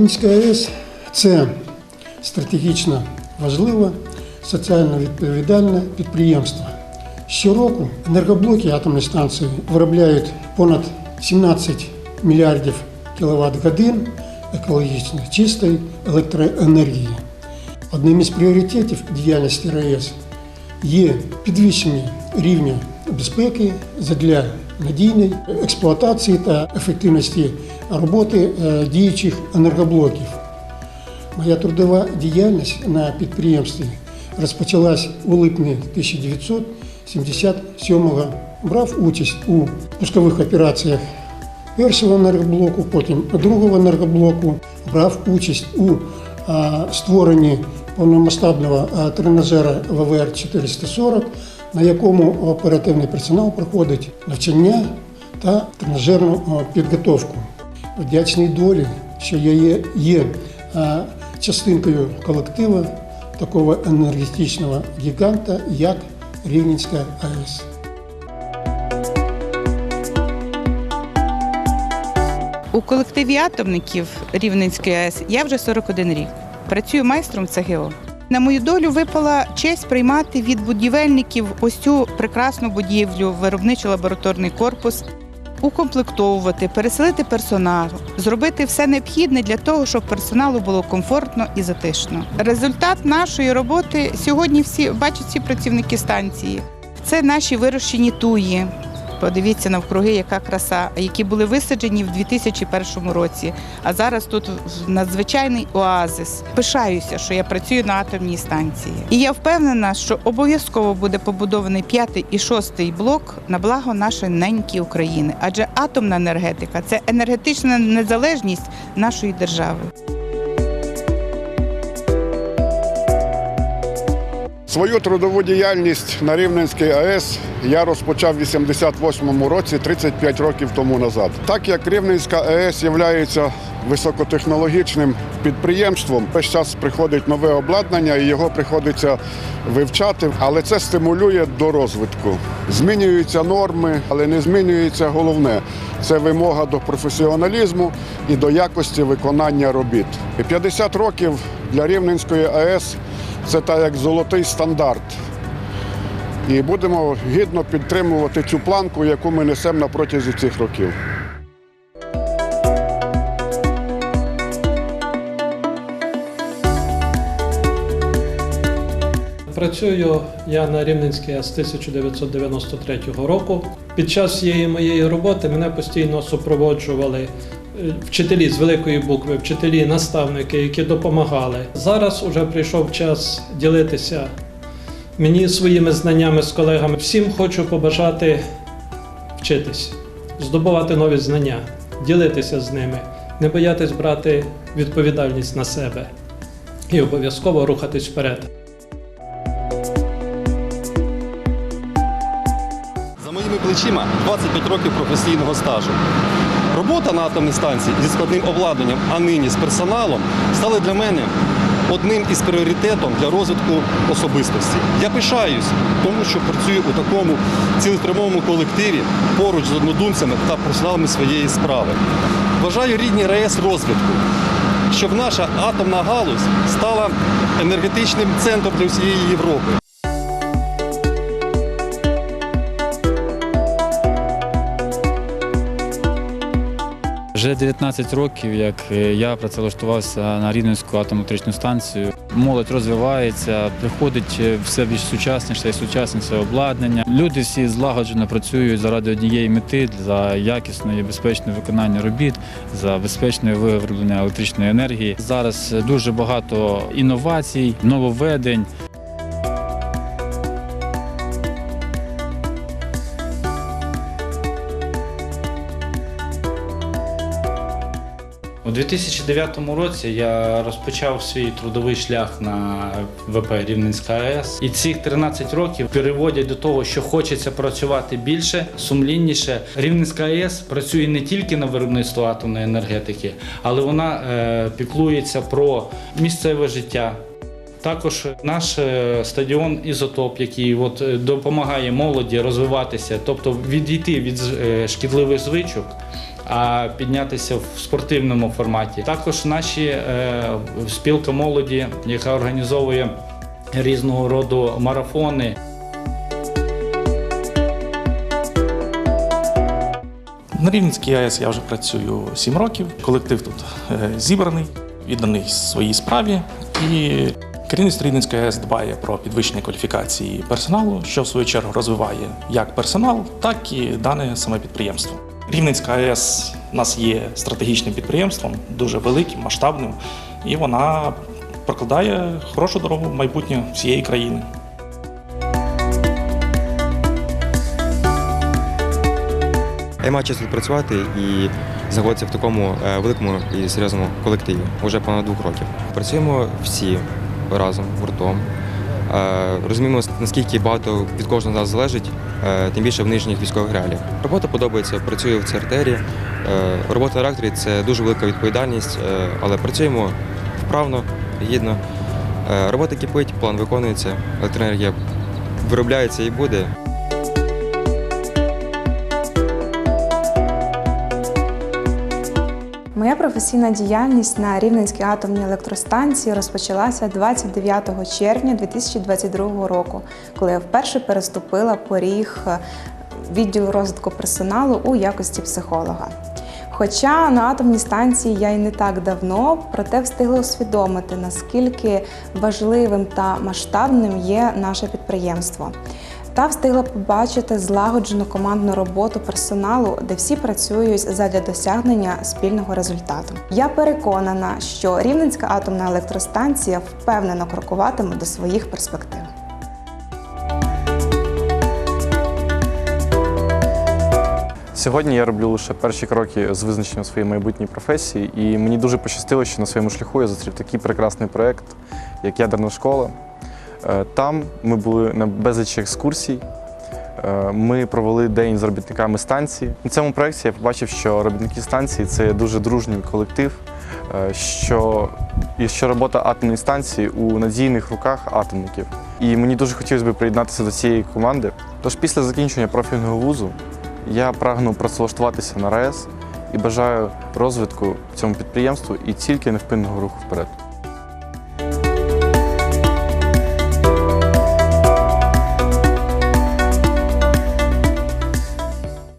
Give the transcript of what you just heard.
Рівненська АЕС це стратегічно важливе, соціально відповідальне підприємство. Щороку енергоблоки атомної станції виробляють понад 17 мільярдів кіловат годин екологічно чистої електроенергії. Одним із пріоритетів діяльності РАЕС є підвищення рівня безпеки для надійної експлуатації та ефективності роботи е, діючих енергоблоків. Моя трудова діяльність на підприємстві розпочалась у липні 1977-го. Брав участь у пускових операціях першого енергоблоку, потім другого енергоблоку. Брав участь у створенні повномасштабного тренажера ВВР 440, на якому оперативний персонал проходить навчання та тренажерну підготовку. Вдячний долі, що я є, є частинкою колективу такого енергетичного гіганта, як Рівненська АЕС. У колективі атомників Рівненської АЕС я вже 41 рік. Працюю майстром ЦГО. На мою долю випала честь приймати від будівельників ось цю прекрасну будівлю, виробничо-лабораторний корпус, укомплектовувати, переселити персонал, зробити все необхідне для того, щоб персоналу було комфортно і затишно. Результат нашої роботи сьогодні всі бачать всі працівники станції. Це наші вирощені туї. Подивіться навкруги, яка краса, які були висаджені в 2001 році. А зараз тут надзвичайний оазис. Пишаюся, що я працюю на атомній станції. І я впевнена, що обов'язково буде побудований п'ятий і шостий блок на благо нашої неньки України. Адже атомна енергетика це енергетична незалежність нашої держави. Свою трудову діяльність на Рівненській АЕС я розпочав в 88-му році, 35 років тому назад. Так як Рівненська АЕС є високотехнологічним підприємством, весь час приходить нове обладнання і його приходиться вивчати, але це стимулює до розвитку. Змінюються норми, але не змінюється головне це вимога до професіоналізму і до якості виконання робіт. 50 років для Рівненської АЕС це так як золотий стандарт. І будемо гідно підтримувати цю планку, яку ми несемо на протязі цих років. Працюю я на Рівненській АЕС з 1993 року. Під час всієї моєї роботи мене постійно супроводжували вчителі з великої букви, вчителі, наставники, які допомагали. Зараз уже прийшов час ділитися мені своїми знаннями з колегами. Всім хочу побажати вчитись, здобувати нові знання, ділитися з ними, не боятись брати відповідальність на себе і обов'язково рухатись вперед. За моїми плечима 25 років професійного стажу. Робота на атомній станції зі складним обладнанням, а нині з персоналом, стали для мене одним із пріоритетів для розвитку особистості. Я пишаюсь тому, що працюю у такому цілеспрямовому колективі поруч з однодумцями та професіоналами своєї справи. Бажаю рідній РАЕС розвитку, щоб наша атомна галузь стала енергетичним центром для всієї Європи. Вже 19 років, як е, я працевлаштувався на Рівненську атомно-електричну станцію. Молодь розвивається, приходить е, все більш сучасніше і сучасніше обладнання. Люди всі злагоджено працюють заради однієї мети за якісне і безпечне виконання робіт, за безпечне вироблення електричної енергії. Зараз е, дуже багато інновацій, нововведень. 2009 році я розпочав свій трудовий шлях на ВП Рівненська АЕС. І цих 13 років переводять до того, що хочеться працювати більше, сумлінніше. Рівненська АЕС працює не тільки на виробництво атомної енергетики, але вона е, піклується про місцеве життя. Також наш е, стадіон Ізотоп, який от е, допомагає молоді розвиватися, тобто відійти від е, шкідливих звичок, а піднятися в спортивному форматі. Також наші е, спілка молоді, яка організовує різного роду марафони. На Рівненській АЕС я вже працюю 7 років. Колектив тут е, зібраний, відданий своїй справі. І керівництво Рівненської АЕС дбає про підвищення кваліфікації персоналу, що в свою чергу розвиває як персонал, так і дане саме підприємство. Рівненська АЕС у нас є стратегічним підприємством, дуже великим, масштабним, і вона прокладає хорошу дорогу в майбутнє всієї країни. Я маю честь тут працювати і знаходитися в такому е, великому і серйозному колективі вже понад двох років. Працюємо всі разом, гуртом. Е, Розуміємо, наскільки багато від кожного з нас залежить, е, тим більше в нижніх військових реаліях. Робота подобається, працюю в ЦРТРі. Е, Робота на реакторі це дуже велика відповідальність, але працюємо вправно, гідно. Робота кипить, план виконується, електроенергія виробляється і буде. Моя професійна діяльність на Рівненській атомній електростанції розпочалася 29 червня 2022 року, коли я вперше переступила поріг е, відділу розвитку персоналу у якості психолога. Хоча на атомній станції я й не так давно, проте встигла усвідомити, наскільки важливим та масштабним є наше підприємство. Та встигла побачити злагоджену командну роботу персоналу, де всі працюють задля досягнення спільного результату. Я переконана, що Рівненська атомна електростанція впевнено крокуватиме до своїх перспектив. Сьогодні я роблю лише перші кроки з визначенням своєї майбутньої професії, і мені дуже пощастило, що на своєму шляху я зустрів такий прекрасний проєкт, як ядерна школа. Е, Там ми були на безлічі екскурсій. Е, Ми провели день з робітниками станції. На цьому проєкті я побачив, що робітники станції це дуже дружній колектив, е, що, і що робота атомної станції у надійних руках атомників. І мені дуже хотілося б приєднатися до цієї команди. Тож після закінчення профільного вузу я прагну працевлаштуватися на РАЕС і бажаю розвитку цьому підприємству і тільки невпинного руху вперед.